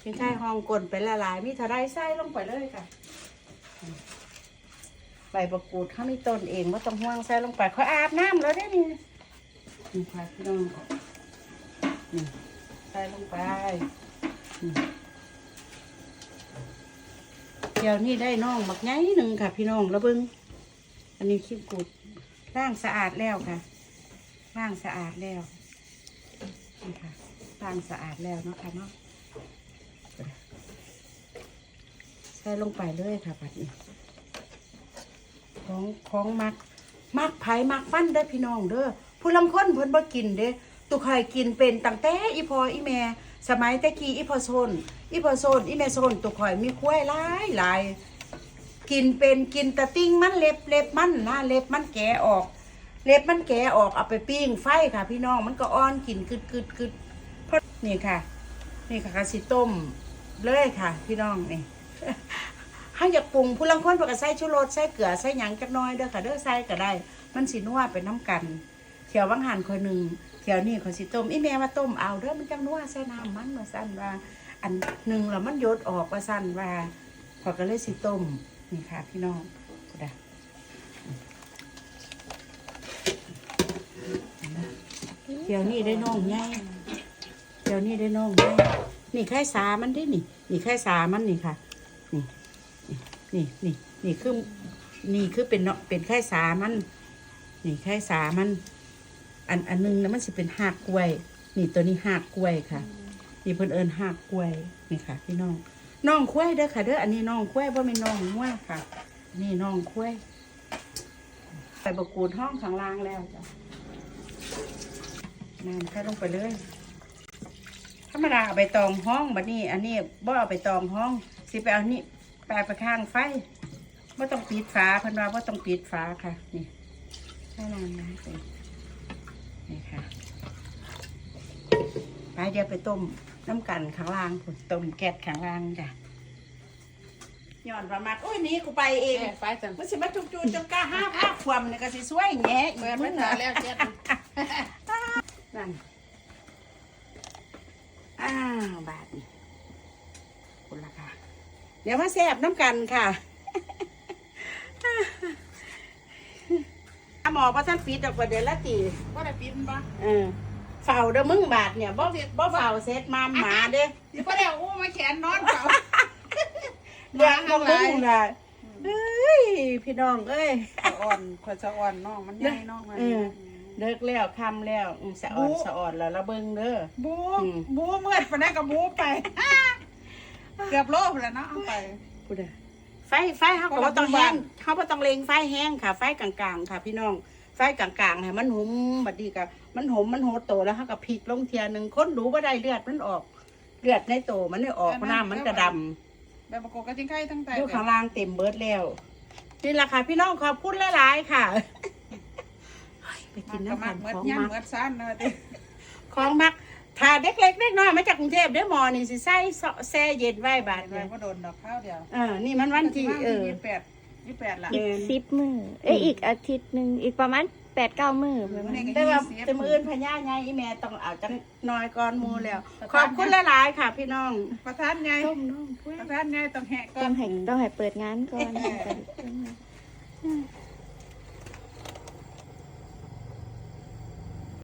เป็นไข่ห้องกลนไปละลาย มีเท่าไรใส่ลงไปเลยค่ะ ใบประกูดเขามีต้นเองว่าต้องห่วงใส่ลงไปเขาอาบน้ำแล้วได้นี่นี่ค่ะพี่น้องนี่ใส่ลงไปเดี๋ยวนี้ได้น่องบักไงหนึ่งค่ะ พี่น้องแล้วเบิ้งอันนี้ขี้กูดล้างสะอาดแล้วค่ะล้างสะอาดแล้วนี่ค่ะล้างสะอาดแล้วเนาะค่ะเนาะ ใส่ลงไปเลยค่ะปัดนี้ของของมัก มักไผ่มักฟันเด้อพี่น้องเด้อผู้ลำคนเพิ่นบ่กินเด้ตุกไข่กินเป็นตั้งแต่อีพออีแม่ สมัยแตะกี้อีพอโซนอีพอโซนอีแม่โซนตุกข่อยมีควายหลายหลายกินเป็นกินตะติ้งมันเล็บเล็บมันนะเล็บมันแกะออก เล็บมันแกะออกเอาไปปิ้งไฟค่ะ พี่น้องมันก็อ่อนกินกึดกึดกึดเพราะนี่ค่ะ นี่ค่ะกะสิต้ม เลยค่ะ พี่น้องนี่ถ้าอยากปรุงผู้ลังคนปกใส่ชูรสใส่เกลือใส่หยังจักน้อยเด้อค่ะเด้อใส่ก็ได้ มันสินัวเป็นน้ำกันเขียววังหันคอยหนึ่งเขียวนี่คอยสิต้มอีแม่ว่าต้มเอาเด้อมันจังนัวใส่น้ำมันมาสั่นว่า อันหนึ่งแล้วมันหยดออกว่าสั่นว่าขอยก็เลยสิต้มนี่ค่ะ พี่น้องก็ได้เขียวนี่ได้น้องใหญ่ เขียวนี่ได้น้องใหญ่นี่ไข่สามันได้นี่ นี่ไข่สามันนี่ค่ะ นี่ นี่ นี่ นี่คือ นี่คือเป็นเนาะ เป็นไข่สามัน นี่ไข่สามัน อันอันหนึงนะมันสิเป็นหากกล้วย นี่ตัวนี้หากกล้วยค่ะ นี่เพิ่นเอิญหากกล้วย นี่ค่ะ พี่น้อง น้องคุ้วยเด้อค่ะเด้อ อันนี้น้องคุ้วยว่าเป็นน้องมั่วค่ะ นี่น้องคุ้วยใส่บกูดห้องข้างล่างแล้วจ้ะน้ำแค่ลงไปเลยธ รรมดาเอาไปตองห้องบัดนี้ อันนี้บ่เอาไปตองห้อง สิไปเอานี่ไปไปข้างไฟว่าต้องปิดฝาเพิ่นว่าว่าต้องปิดฝาค่ะ นี่แค่นั้นนะสินี่ค่ะไปเดี๋ยวไปต้มน้ำกันข้างล่างพุ่นต้มแก๊สข้างล่างจ้ะย้อนประมาทโอ้ยหนี่กูไปเองเอ้ยไปจังมันสิมาจุกจูจนกล้าห้าผ้าความเนี่ยก็สิสวยแง่อีเปิกดมึไม่งทัอะนแล้วเจ็ดนั่นอ้าวบาทนี่คุณละค่ะ เดี๋ยวมาแซ่บน้ำกันค่ะหมอประท่านฟีดออกว่าเดือนละตีว่าได้ปิดปะเออเฝ้าเด้อมึงบาทเนี่ยบ่บ่เฝ้าเสร็จมาหมาเด้อนี่ก็ได้อู้มาแขนนอนเขาเลี้ยงบ่มึงน่ะเอ้ยพี่น้องเอ้ยอ่อนขอจะอ่อนน้องมันใหญ่น้องมันเออเลิกแล้วค่ำแล้วอืมสะอ่อนสะอ่อนแล้วละเบิ่งเด้อบูอืมบูเมื่อปนนั้นกับบูไป เกือบโลภแล้วเนาะเอาไป พูดเด้อไฟไฟเขาก็บ่ต้องแห้งเขาบ่ต้องเลงไฟแห้งค่ะ ไฟกลางๆ ค่ะ พี่น้อง ไฟกลางๆให้มันหุมบัดนี้ก็มันหมมันโหดโตแล้วเขาก็พลิกลงเทียหนึงคนดูบ่ได้เลือดมันออก เลือดในโตมันไม่ออกน้ำมันก็ดำ แบบประกบก็จิ้งไข่ตั้งแต่อยู่ข้างล่างเต็มเบิดแล้วนี่แหละค่ะพี่น้องขอบคุณหลายๆค่ะเฮ้ยไปกินก็น้ำมักักนเมื่อของย่างมักเมื่อสั้นเลยของมัก ถ้าเด็กเล็กเด็กน้อยมาจากกรุงเทพเด้อหมอนี่สิใส่เสาะแซ่เย็นไว้บาทไปเดียวว่าโดนดอกข้าวเดียวเออนี่มันวันที่เออ ยี่สิบแปดยี่สิบแปดละเออีกสิบมือเอ้ยอีกอาทิตย์หนึ่งอีกประมาณแปดเก้ามือประมาณ แต่ว่าจะมืออื่นพญาไงอีแม่ต้องเอาจังน้อยก่อนหมูแล้ว ขอบคุณหลายๆค่ะ พี่น้องประธานไงต้มน้องกล้วยประธานไงต้องแหกก่อต้อนงให้ต้องให้เปิดงานก่อนเออ